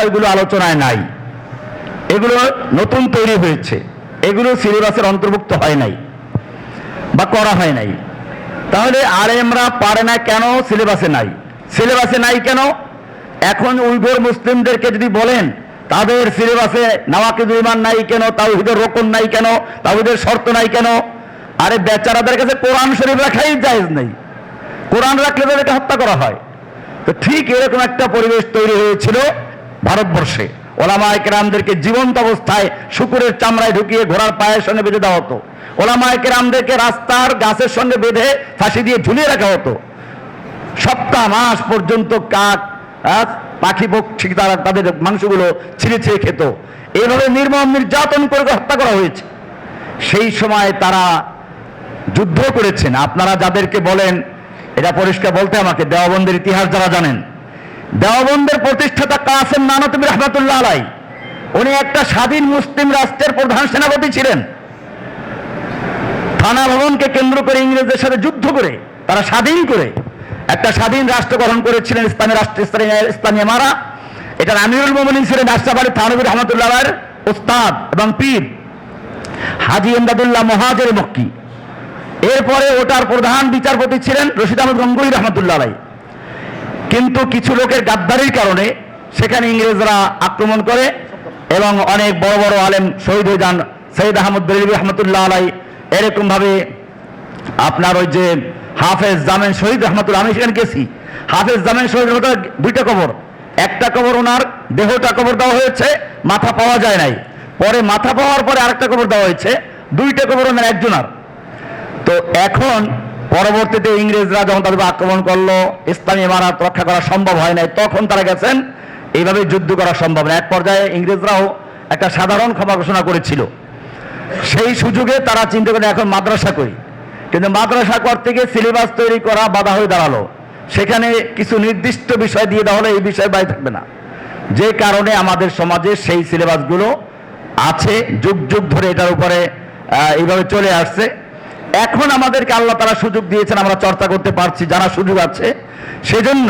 এগুলো আলোচনায় নাই। এগুলো নতুন তৈরি হয়েছে। এগুলো সিলেবাসের অন্তর্ভুক্ত হয় নাই বা করা হয় নাই। তাহলে আলেমরা পারে না কেন সিলেবাসে নাই? সিলেবাসে নাই কেন? এখন উইঘুর মুসলিমদেরকে যদি বলেন, তাদের সিলেবাসে নাওয়াকিদুল ইমান নাই কেন? তাওহিদের রোকন নাই কেন? তাওহিদের শর্ত নাই কেন? আরে বেচারাদের কাছে কোরআন শরীফ রাখাই জায়েজ নেই। কোরআন রাখলে তাদেরকে হত্যা করা হয়। তো ঠিক এরকম একটা পরিবেশ তৈরি হয়েছিল। ভারতবর্ষে ওলামা কেরামদেরকে জীবন্ত অবস্থায় শুকুরের চামড়ায় ঢুকিয়ে ঘোড়ার পায়ের সঙ্গে বেঁধে দেওয়া হতো। ওলামা কেরামদেরকে রাস্তার গাছের সঙ্গে বেঁধে ফাঁসি দিয়ে ঝুলিয়ে রাখা হতো। সপ্তাহ, মাস পর্যন্ত কাক পাখি পক্ষী তারা তাদের মাংসগুলো ছিঁড়ে ছিঁড়ে খেত। এইভাবে নির্মম নির্যাতন করে হত্যা করা হয়েছে। সেই সময় তারা যুদ্ধ করেছেন। আপনারা যাদেরকে বলেন, এটা পরিষ্কার বলতে আমাকে দেওয়াবন্দের ইতিহাস যারা জানেন দেওয়াবন্দের প্রতিষ্ঠাতা কাসেম নানতবী রহমতুল্লাহ আলাই উনি একটা স্বাধীন মুসলিম রাষ্ট্রের প্রধান সেনাপতি ছিলেন। থানা ভবনকে কেন্দ্র করে ইংরেজদের সাথে যুদ্ধ করে, তারা স্বাধীন করে একটা স্বাধীন রাষ্ট্র গঠন করেছিলেন ইসলামী রাষ্ট্র ইসলামী মারা। এটা আমিরুল মোমিনিন ছিলেন রাষ্ট্রপ আলী রহমতুল্লাহ ওস্তাদ এবং পীর হাজি এমদাদুল্লাহ মহাজের মক্কি। এরপরে ওটার প্রধান বিচারপতি ছিলেন রশিদ আহমদ গঙ্গুই রহমতুল্লাহ আলাই কিন্তু কিছু লোকের গাদ্দারির কারণে সেখানে ইংরেজরা আক্রমণ করে এবং অনেক বড় বড় আলেম শহীদ হয়ে যান। সৈয়দ আহমদ বেরিবি রহমতুল্লাহ আলাই এরকম ভাবে আপনার ওই যে হাফেজ জামেন শহীদ রহমতুল্লাহ, আমি সেখানে গেছি। হাফেজ জামেন শহীদ রহমতুল্লাহ দুইটা কবর। একটা কবর ওনার, দেহটা কবর দেওয়া হয়েছে, মাথা পাওয়া যায় নাই। পরে মাথা পাওয়ার পরে আরেকটা কবর দেওয়া হয়েছে, দুইটা কবর ওনার, একজনার। তো এখন পরবর্তীতে ইংরেজরা যখন তাদের আক্রমণ করল, ইসলামী ইমারত রক্ষা করা সম্ভব হয় নাই, তখন তারা গেছেন। এইভাবে যুদ্ধ করা সম্ভব না এক পর্যায়ে ইংরেজরাও একটা সাধারণ ক্ষমা ঘোষণা করেছিল। সেই সুযোগে তারা চিন্তা করে এখন মাদ্রাসা করি কিন্তু মাদ্রাসা করতে গিয়ে সিলেবাস তৈরি করা বাধা হয়ে দাঁড়াল। সেখানে কিছু নির্দিষ্ট বিষয় দিয়ে দেওয়া এই বিষয় বাই থাকবে না। যে কারণে আমাদের সমাজে সেই সিলেবাসগুলো আছে, যুগ যুগ ধরে এটার উপরে এইভাবে চলে আসছে। এখন আমাদেরকে আল্লাহ তারা সুযোগ দিয়েছেন আমরা চর্চা করতে পারছি যারা সুযোগ আছে। সেজন্য